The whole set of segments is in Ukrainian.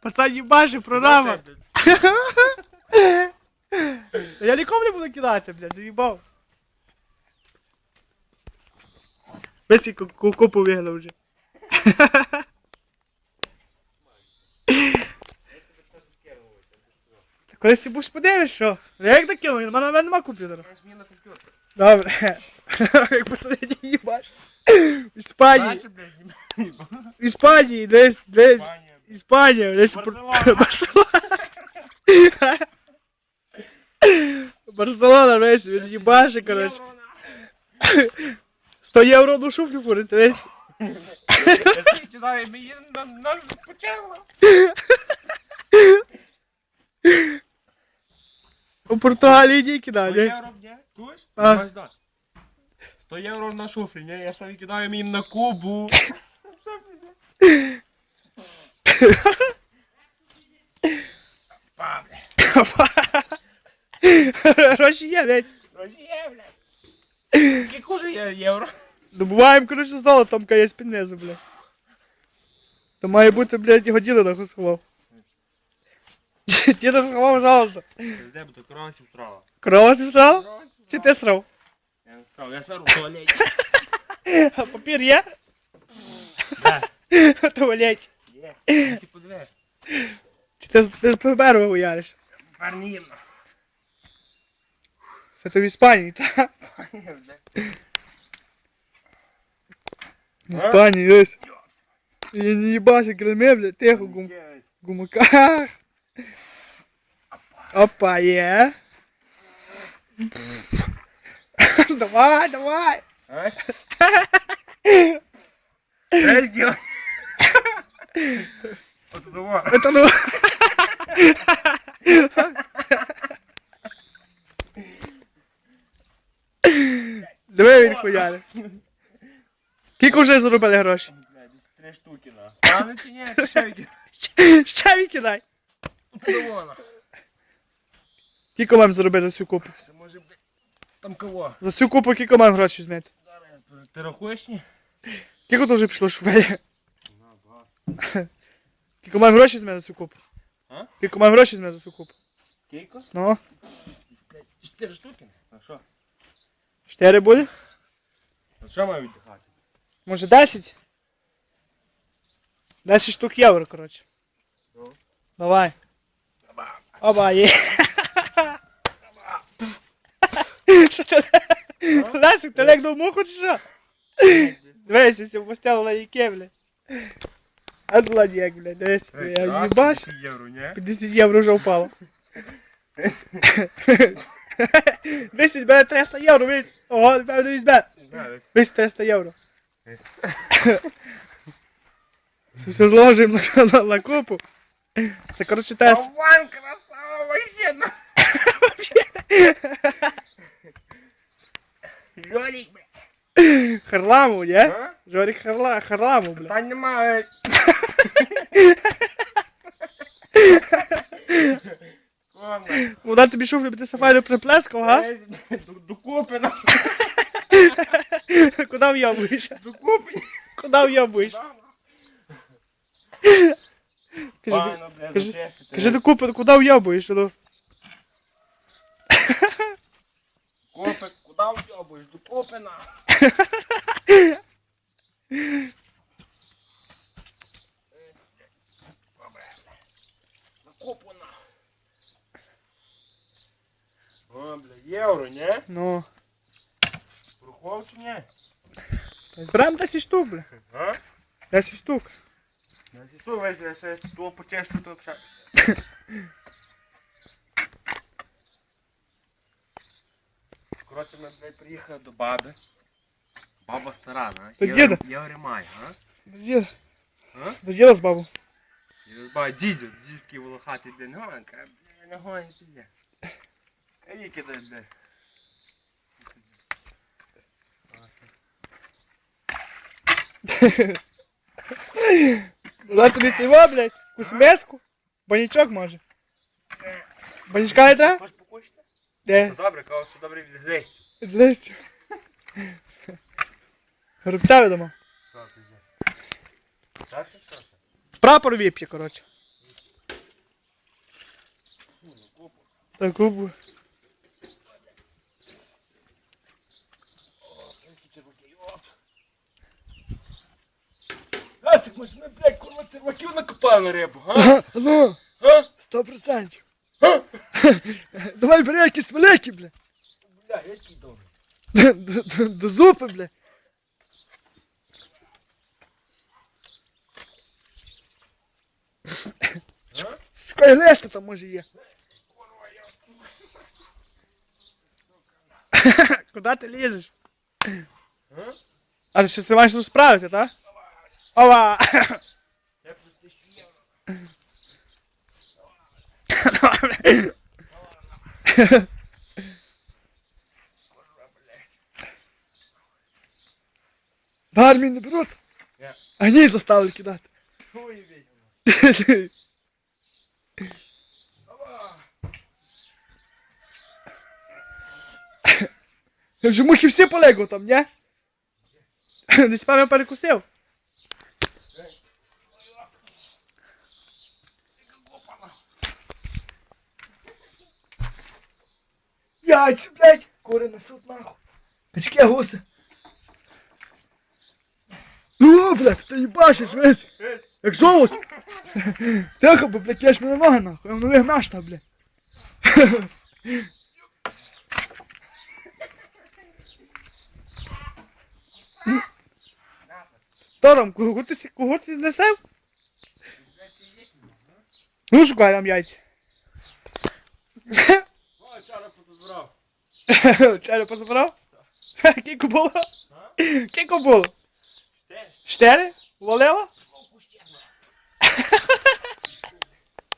Пацан їбаши, програма. Я нікому не буду кидати, блядь, заїбав. Весь ку- купу вигнав вже. Коли ти будеш подивиш, що? Я як докинув, у мене мене нема комп'ютера. Мені на комп'ютер. Добре. Як посередині їбаш. В Іспанії. Блядь. В Іспанії, десь, десь. Іспанія, десь. Барселона. Барселона. Барселона, весь, він їбаше, коротше. 100 євро душу флюфурить, весь. Я собі кидаю, мені на- на почало. У Португалії ні 100 кидали. євро, ні? Чуєш? А. Маєш дати. 100 євро на шуфлі, ні? Я собі кидаю мені на кубу. Гроші є, весь. Є, блядь. Скільки вже є євро? Добуваємо, коротше, золотом каясь під низу, блядь. То має бути, блядь, його діда нахуй сховав. Діда сховав золото. Де буде красив справа? Корова срав? Чи ти срав? Я не сказав, я сару в туалеті. А папір є? Де? В туалеті. Є. Якщо подивиш. Чи ти, ти з ПБР вигуяриш? Парнівно. Це то в Іспанії, так? В Іспанії, ось. Я не їбася, креме, блядь, тихо, гум, гумака. Опа, є. давай, давай. Знаєш? Знаєш, діло? От того. Это ну... Диви він хуяли. Скільки вже заробили гроші? Десь три штуки на. Правильно чи ні? Ще які? Ще викидай. От того на. Скільки вам заробити за всю купу? Це може бути. Там кого? За всю купу скільки вам гроші? Зараз Ти рахуєш ні? Скільки то вже пішло швея? Скільки вам гроші змити за всю купу? А? Скільки вам гроші змити за всю купу? Скільки? Ну, Чотири штуки? А що? чотири буде? А що маю віддихати? Може 10? 10 штук євро, коротше. Ну. Давай. Оба, є. Що ти? Лесик, ти лег до муху чи що? Дивись, якщо впустила на яке, бля. А зладєк, бля, дивись, я їбаш. євро, ні? 50 євро вже впало. 10 бере 300 євро, весь. Ого, певно візьме. Весь 300 євро. Це все зложимо на, на, на купу. Це, коротше, тест. Ван красава вообще на. Жолік, блядь. Харламов, є? А? Жорик Харла, Харламов, бля. Та немає. Вона тобі шуфлю ти сафарю приплескав, га? Докупи на. Куди в'ябуєш? Докупи. Куди в'ябуєш? Кажи, Файно, блядь, кажи- зачепити. кажи до купи, куди в'ябуєш? Ну? Копи, куди вйобуєш? Докупи на. На купу на. О, бля, євро, ні? Ну. Рухов чи ні? Збираємо 10 штук, бля. А? 10 штук. Я зісу весь, я ще того почешу, то все. Коротше, ми, блядь, приїхали до баби. Баба стара, знаєш? До Євро- діда? Євремай, а? До діда. А? До діда з бабу. Ба, дідзю, дід такий волохатий, блядь, ну, каже, блядь, не гоні, блядь. Каї кидай, блядь. Тобі цього, блядь, кусмеску. Банічок може. Банічка не треба? Хочеш покушати? Де? Все добре, кажу, все добре від грестю. Десь. Горобця. Що ти є? Так, що це? Прапор віп'є, коротше. Так губу. Гасик, же ми, блядь, курва черваків накопали на рибу, а? Ну, сто процентів. А? Давай бери якісь великі, бля. Бля, який добрий. До- до- До зупи, бля. Школи лешта там може є. Куди ти лізеш? А ти ще це маєш тут справити, так? Ова! Армії не беруть? А ні, заставили кидати. Ой, відьма. Я вже мухи всі полегли там, ні? Десь певно перекусив. Яйця, блядь, кури несуть нахуй. Качки гуси. Ну, блядь, ти їбашиш весь. Як золото. Тихо, бо, блядь, ж мене ноги нахуй, я в нових наш блядь. Хто там, кого ти, кого ти знесев? Ну, шукай там яйця. Ой, чара позабрав. Чайно позабрав? Кілько було? Кілько було? Теж. Чотири? Валило? Га? Ага.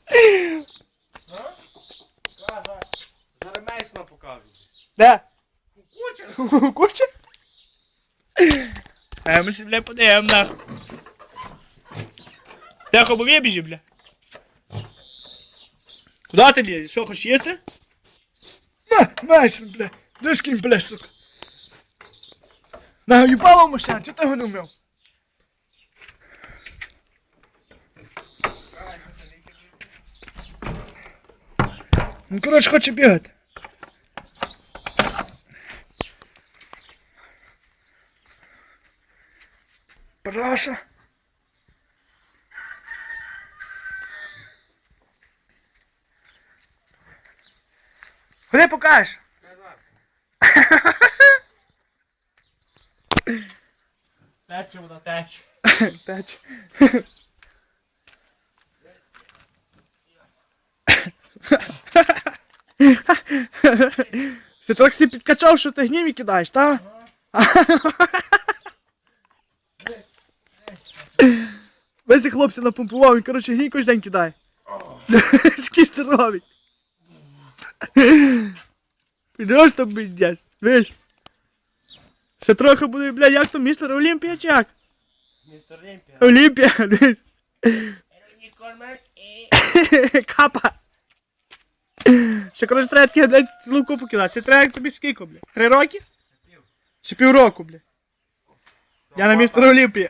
Зараз Мейсона покажу. Де? Куча. Куча? А ми ще, бля, подаємо нахуй. Тихо, бо вибіжи, бля. Куда ти лізеш? Що, хочеш їсти? На, Майсон, бля. Де з ким, бля, сука? На, їбало машина, чого ти його не вмив? Ну, коротше, хоче бігати. Параша. Куди покажеш? Тече вона тече. П'ять. Ти трохи си підкачав, що ти гніві кидаєш, та? Весь хлопці напомпував, він, коротше, гній кожен день кидає. Такий здоровий. Підеш там, блядь, виш. Ще трохи буде, блядь, як то містер Олімпія чи як? Містер Олімпія. Олімпія, дивись. Капа. Ще коротше треба таке, блядь, цілу купу кидати. Ще треба тобі скільки, блядь? Три роки? Чи півроку, блядь? Я на містер Олімпія.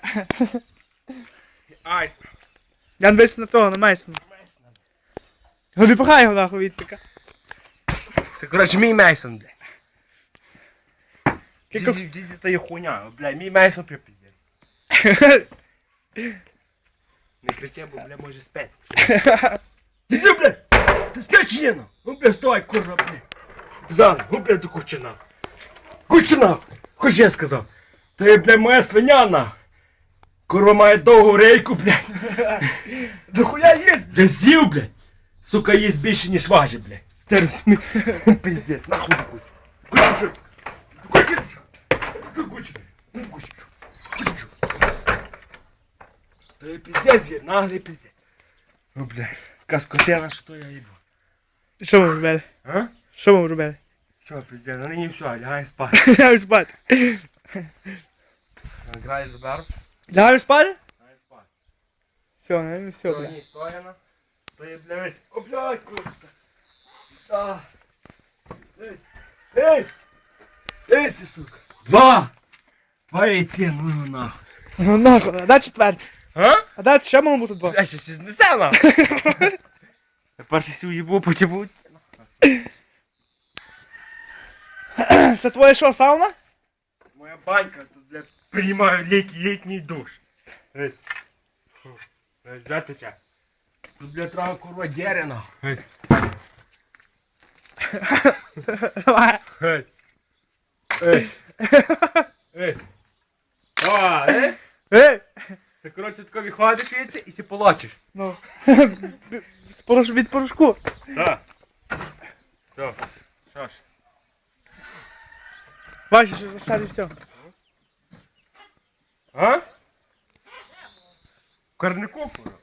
Айс. Я дивись на того, на Мейсона. Годі пихай його нахуй відтика. Це, коротше, мій Мейсон, бля. Кілько... Дізі, дізі та є хуйня, бля, мій Мейсон припіздє. Не кричи, бо, бля, може спати. Дізі, бля! Ти спиш чи ні, ну? Ну, бля, вставай, курва, бля. Зан, ну, бля, до кучина. Кучина! Хоч я сказав. Ти, бля, моя свиняна. Курва має довгу рейку, бля. До хуя їсть! Бля, з'їв, бля. Сука, їсть більше, ніж важить, бля. Ти Пиздець, нахуй до кучі. Кучі, що? Кучі, що? Кучі, бля. Кучі, що? Кучі, що? Та й пиздець, бля, наглий пиздець. Ну, бля, така скотина, що то я їбу. Що ми робили? А? Що ми робили? Що, пиздець, ну нині все, лягай спати. Лягаємо спати. Грай забер. Лягаємо спати? Лягай спати. Все, ну все, Все, бля. ні, стояна. То є, бля, весь. О, блядь, курва. А. Десь. Десь. Десь, сука. Два. Два яйця, ну його нахуй. Ну нахуй, а дай четвертий. А? А дай ще мало бути два. Я ще сі знесе нахуй. Перший сів їбу, потім будь. Це твоє що, сауна? Моя банька тут, блядь, приймаю літній, літній душ. Ей. Фу. Ей, де тече? Тут, блядь, треба, курва, дерена. Ей. Ей. Ей. Ей. О, ей. Ей! Це, коротше, тако виходиш звідси і сі полочиш. Ну. З поруш... від порошку. Так. Все. Що ж? Бачиш, що застали все. А? В Карнику, курва.